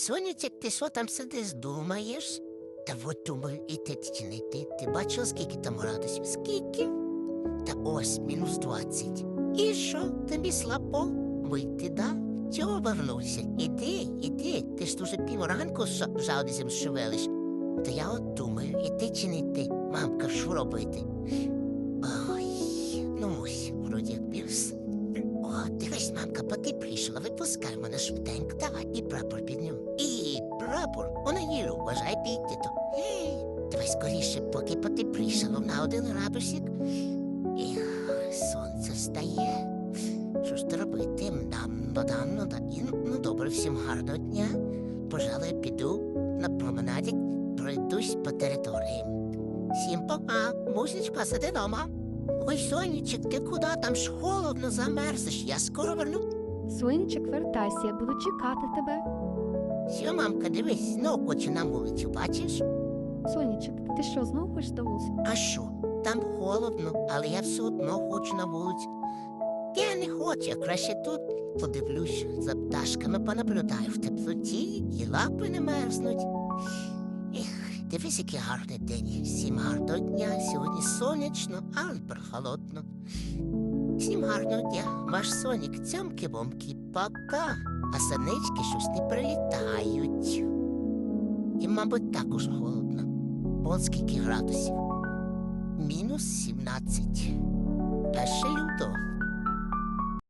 Сонячек, ти що там сидиш, думаєш? Та от думаю, іти чи не йти. Ти бачила, скільки там градусів? Скільки? Та ось мінус двадцять. І що, тобі слабо? Вийти, да? Чого вернувся? Іди, іди, ти ж дуже півранку жалдізем шевелиш. Та я от думаю, іти чи не йти? Мамка, що робити? Мамка, потеплішала, випускай мене швиденько. Давай і прапор підню. І прапор у неділю, вважай піти то. Гей, давай скоріше, поки потеплішало на один градусик. Ех, сонце встає. Що ж робити? Нам, ну да. І, ну добре, всім гарного дня. Пожалуй, піду на променаді, пройдусь по території. Всім пока, мусиш сиди дома. Ой, сонечек, ти куди? Там ж холодно замерзеш, я скоро верну. Сонечек, вертайся, я буду чекати тебе. Сьо, мамка, дивись, знов хочу на вулицю, бачиш? Сонечек, ти що, знову хочеш до вулиці? А що? Там холодно, але я все одно хочу на вулицю. Я не хочу, я краще тут подивлюсь, за пташками понаблюдаю в теплоті і лапи не мерзнуть. Дивись, який гарний день. Всім гарного дня. Сьогодні сонячно, але прохолодно. Всім гарного дня. Ваш сонік цьомки-бомки, пока. А санечки щось не прилітають. І, мабуть, також холодно. Вон скільки градусів. Мінус 17. А ще люто.